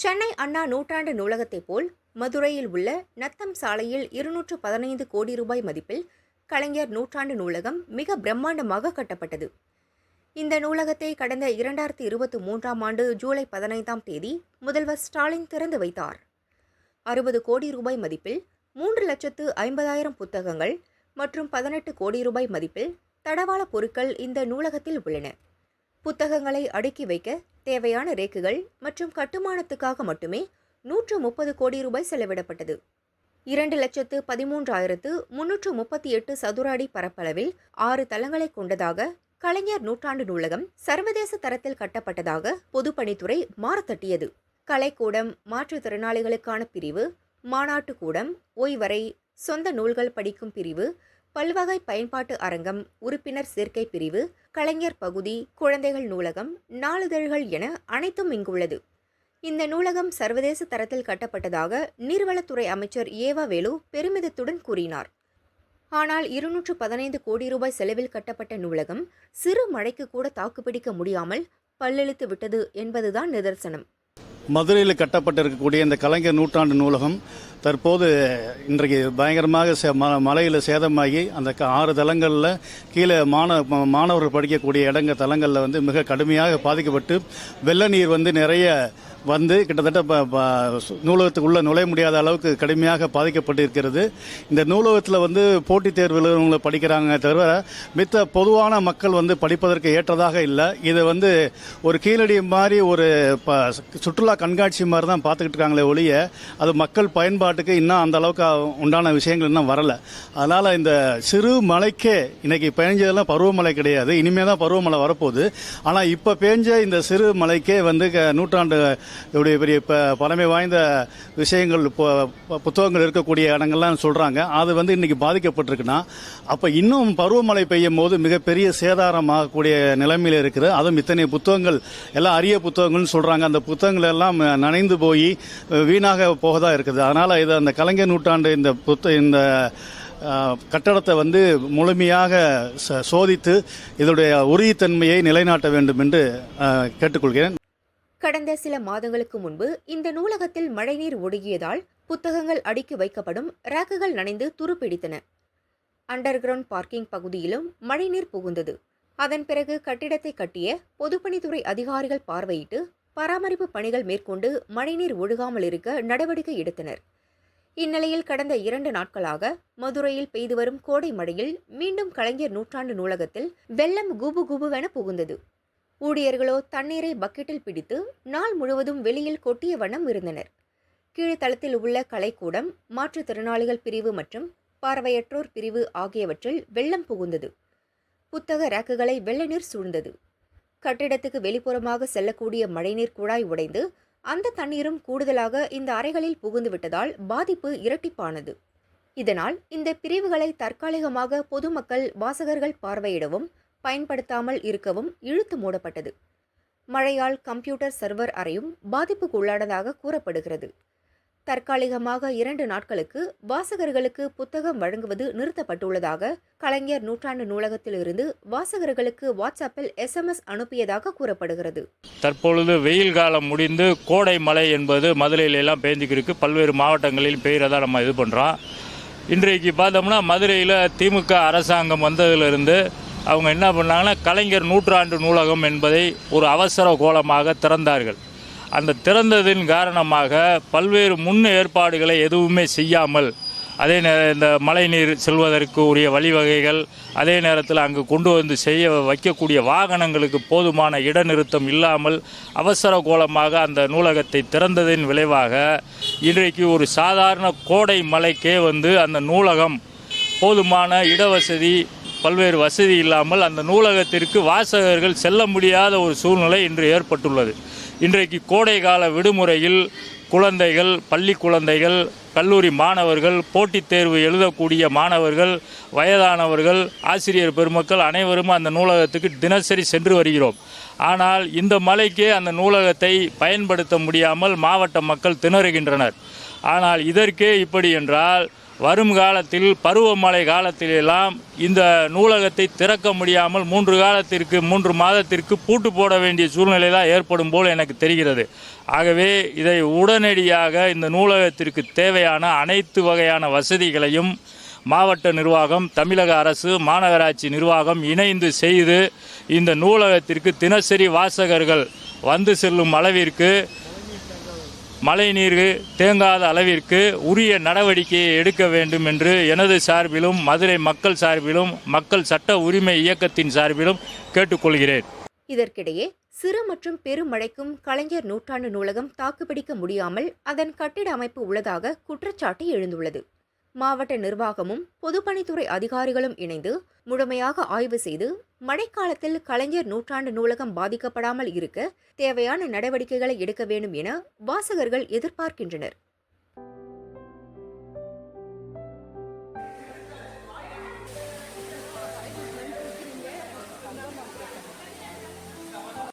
சென்னை அண்ணா நூற்றாண்டு நூலகத்தைப் போல் மதுரையில் உள்ள நத்தம் சாலையில் இருநூற்று பதினைந்து கோடி ரூபாய் மதிப்பில் கலைஞர் நூற்றாண்டு நூலகம் மிக பிரம்மாண்டமாக கட்டப்பட்டது. இந்த நூலகத்தை கடந்த இரண்டாயிரத்தி இருபத்தி மூன்றாம் ஆண்டு ஜூலை பதினைந்தாம் தேதி முதல்வர் ஸ்டாலின் திறந்து வைத்தார். அறுபது கோடி ரூபாய் மதிப்பில் மூன்று லட்சத்து ஐம்பதாயிரம் புத்தகங்கள் மற்றும் பதினெட்டு கோடி ரூபாய் மதிப்பில் தடவாள பொருட்கள் இந்த நூலகத்தில் உள்ளன. புத்தகங்களை அடுக்கி வைக்க தேவையான ரேக்குகள் மற்றும் கட்டுமானத்துக்காக மட்டுமே நூற்று முப்பது கோடி ரூபாய் செலவிடப்பட்டது. இரண்டு லட்சத்து பதிமூன்றாயிரத்து முன்னூற்று முப்பத்தி எட்டு சதுர அடி பரப்பளவில் ஆறு தளங்களை கொண்டதாக கலைஞர் நூற்றாண்டு நூலகம் சர்வதேச தரத்தில் கட்டப்பட்டதாக பொதுப்பணித்துறை மாறத்தட்டியது. கலைக்கூடம் மாற்றுத்திறனாளிகளுக்கான பிரிவு மாநாட்டு கூடம் ஓய்வறை சொந்த நூல்கள் படிக்கும் பிரிவு பல்வகை பயன்பாட்டு அரங்கம் உறுப்பினர் சேர்க்கை பிரிவு கலைஞர் பகுதி குழந்தைகள் நூலகம் நாளிதழ்கள் என அனைத்தும் இங்குள்ளது. இந்த நூலகம் சர்வதேச தரத்தில் கட்டப்பட்டதாக நீர்வளத்துறை அமைச்சர் ஏவா வேலு பெருமிதத்துடன் கூறினார். ஆனால் இருநூற்று பதினைந்து கோடி ரூபாய் செலவில் கட்டப்பட்ட நூலகம் சிறு மழைக்கு கூட தாக்குப்பிடிக்க முடியாமல் பல்லெழுத்து விட்டது என்பதுதான் நிதர்சனம். மதுரையில் கட்டப்பட்டிருக்கக்கூடிய இந்த கலைஞர் நூற்றாண்டு நூலகம் தற்போது இன்றைக்கு பயங்கரமாக சே ம மலையில் சேதமாகி அந்த க- ஆறு தலங்களில் கீழே மாண மாணவர்கள் படிக்கக்கூடிய இடங்க தலங்களில் வந்து மிக கடுமையாக பாதிக்கப்பட்டு வெள்ள நீர் வந்து நிறைய வந்து கிட்டத்தட்ட ப- ப- நூலகத்துக்குள்ளே நுழைய முடியாத அளவுக்கு கடுமையாக பாதிக்கப்பட்டு இருக்கிறது இந்த நூலகத்தில் வந்து போட்டித் தேர்வு எழுதுறவங்க படிக்கிறாங்க தவிர மித்த பொதுவான மக்கள் வந்து படிப்பதற்கு ஏற்றதாக இல்லை. இதை வந்து ஒரு கீழடி மாதிரி ஒரு ப- சுற்றுலா கண்காட்சி மாதிரி தான் பார்த்துக்கிட்டு இருக்காங்களே ஒழிய அது மக்கள் பயன்பாட்டுக்கு இன்னும் அந்த அளவுக்கு உண்டான விஷயங்கள் இன்னும் வரல. அதனால் இந்த சிறு மலைக்கே இன்னைக்கு பெஞ்சதெல்லாம் பருவமழை கிடையாது. இனிமே தான் பருவமழை வரப்போகுது. ஆனால் இப்போ பேஞ்ச இந்த சிறு மலைக்கே வந்து க- நூற்றாண்டு உடைய பெரிய ப பழமை வாய்ந்த விஷயங்கள் இப்போ புத்தகங்கள் இருக்கக்கூடிய இடங்கள்லாம் சொல்கிறாங்க அது வந்து இன்றைக்கி பாதிக்கப்பட்டிருக்குன்னா அப்போ இன்னும் பருவமழை பெய்யும் போது மிகப்பெரிய சேதாரமாகக்கூடிய நிலைமையில் இருக்குது. அதுவும் இத்தனை புத்தகங்கள் எல்லாம் அரிய புத்தகங்கள்னு சொல்கிறாங்க அந்த புத்தகங்கள் எல்லாம் நனைந்து போய் வீணாக போகதா இருக்குது. அதனால் இது அந்த கலைஞர் நூற்றாண்டு இந்த புத்த இந்த கட்டடத்தை வந்து முழுமையாக ச- சோதித்து இதனுடைய உறுதித்தன்மையை நிலைநாட்ட வேண்டும் என்று கேட்டுக்கொள்கிறேன். கடந்த சில மாதங்களுக்கு முன்பு இந்த நூலகத்தில் மழைநீர் ஒடுகியதால் புத்தகங்கள் அடுக்கி வைக்கப்படும் ரேக்குகள் நனைந்து துருப்பிடித்தன. அண்டர் கிரவுண்ட் பார்க்கிங் பகுதியிலும் மழைநீர் புகுந்தது. அதன் பிறகு கட்டிடத்தை கட்டிய பொதுப்பணித்துறை அதிகாரிகள் பார்வையிட்டு பராமரிப்பு பணிகள் மேற்கொண்டு மழைநீர் ஒழுகாமல் இருக்க நடவடிக்கை எடுத்தனர். இந்நிலையில் கடந்த இரண்டு நாட்களாக மதுரையில் பெய்து வரும் கோடை மழையில் மீண்டும் கலைஞர் நூற்றாண்டு நூலகத்தில் வெள்ளம் குபு குபுவென புகுந்தது. ஊழியர்களோ தண்ணீரை பக்கெட்டில் பிடித்து நாள் முழுவதும் வெளியில் கொட்டிய வண்ணம் இருந்தனர். கீழ்த்தளத்தில் உள்ள கலைக்கூடம் மாற்றுத்திறனாளிகள் பிரிவு மற்றும் பார்வையற்றோர் பிரிவு ஆகியவற்றில் வெள்ளம் புகுந்தது. புத்தக ரேக்குகளை வெள்ள நீர் சூழ்ந்தது. கட்டிடத்துக்கு வெளிப்புறமாக செல்லக்கூடிய மழைநீர் குழாய் உடைந்து அந்த தண்ணீரும் கூடுதலாக இந்த அறைகளில் புகுந்து விட்டதால் பாதிப்பு இரட்டிப்பானது. இதனால் இந்த பிரிவுகளை தற்காலிகமாக பொதுமக்கள் வாசகர்கள் பார்வையிடவும் பயன்படுத்தாமல் இருக்கவும் இழுத்து மூடப்பட்டது. மழையால் கம்ப்யூட்டர் சர்வர் அறையும் பாதிப்புக்கு உள்ளானதாக கூறப்படுகிறது. தற்காலிகமாக இரண்டு நாட்களுக்கு வாசகர்களுக்கு புத்தகம் வழங்குவது நிறுத்தப்பட்டுள்ளதாக கலைஞர் நூற்றாண்டு நூலகத்திலிருந்து வாசகர்களுக்கு வாட்ஸ்அப்பில் எஸ்எம்எஸ் அனுப்பியதாக கூறப்படுகிறது. தற்பொழுது வெயில் காலம் முடிந்து கோடை மழை என்பது மதுரையில எல்லாம் பேஞ்சுக்கிருக்கு பல்வேறு மாவட்டங்களில் பெய்கிறதா நம்ம இது பண்ணுறோம் இன்றைக்கு பார்த்தோம்னா மதுரையில் திமுக அரசாங்கம் வந்ததிலிருந்து அவங்க என்ன பண்ணாங்கன்னா கலைஞர் நூற்றாண்டு நூலகம் என்பதை ஒரு அவசர கோலமாக திறந்தார்கள். அந்த திறந்ததின் காரணமாக பல்வேறு முன் ஏற்பாடுகளை எதுவுமே செய்யாமல் அதே நேர இந்த மழைநீர் செல்வதற்கு உரிய வழிவகைகள் அதே நேரத்தில் அங்கு கொண்டு வந்து செய்ய வைக்கக்கூடிய வாகனங்களுக்கு போதுமான இடநிறுத்தம் இல்லாமல் அவசர கோலமாக அந்த நூலகத்தை திறந்ததின் விளைவாக இன்றைக்கு ஒரு சாதாரண கோடை மலைக்கே வந்து அந்த நூலகம் போதுமான இடவசதி பல்வேறு வசதி இல்லாமல் அந்த நூலகத்திற்கு வாசகர்கள் செல்ல முடியாத ஒரு சூழ்நிலை இன்று ஏற்பட்டுள்ளது. இன்றைக்கு கோடை கால விடுமுறையில் குழந்தைகள் பள்ளி குழந்தைகள் கல்லூரி மாணவர்கள் போட்டித் தேர்வு எழுதக்கூடிய மாணவர்கள் வயதானவர்கள் ஆசிரியர் பெருமக்கள் அனைவரும் அந்த நூலகத்துக்கு தினசரி சென்று வருகிறோம். ஆனால் இந்த மலைக்கே அந்த நூலகத்தை பயன்படுத்த முடியாமல் மாவட்ட மக்கள் திணறுகின்றனர். ஆனால் இதற்கே இப்படி என்றால் வரும் காலத்தில் பருவமழை காலத்திலெல்லாம் இந்த நூலகத்தை திறக்க முடியாமல் மூன்று காலத்திற்கு மூன்று மாதத்திற்கு பூட்டு போட வேண்டிய சூழ்நிலை தான் ஏற்படும் போல் எனக்கு தெரிகிறது. ஆகவே இதை உடனடியாக இந்த நூலகத்திற்கு தேவையான அனைத்து வகையான வசதிகளையும் மாவட்ட நிர்வாகம் தமிழக அரசு மாநகராட்சி நிர்வாகம் இணைந்து செய்து இந்த நூலகத்திற்கு தினசரி வாசகர்கள் வந்து செல்லும் அளவிற்கு மழைநீர் தேங்காத அளவிற்கு உரிய நடவடிக்கையை எடுக்க வேண்டும் என்று எனது சார்பிலும் மதுரை மக்கள் சார்பிலும் மக்கள் சட்ட உரிமை இயக்கத்தின் சார்பிலும் கேட்டுக்கொள்கிறேன். இதற்கிடையே சிறு மற்றும் பெருமழைக்கும் கலைஞர் நூற்றாண்டு நூலகம் தாக்குப்பிடிக்க முடியாமல் அதன் கட்டிட அமைப்பு உள்ளதாக குற்றச்சாட்டு எழுந்துள்ளது. மாவட்ட நிர்வாகமும் பொதுப்பணித்துறை அதிகாரிகளும் இணைந்து முழுமையாக ஆய்வு செய்து மழைக்காலத்தில் கலைஞர் நூற்றாண்டு நூலகம் பாதிக்கப்படாமல் இருக்க தேவையான நடவடிக்கைகளை எடுக்க வேண்டும் என வாசகர்கள் எதிர்பார்க்கின்றனர்.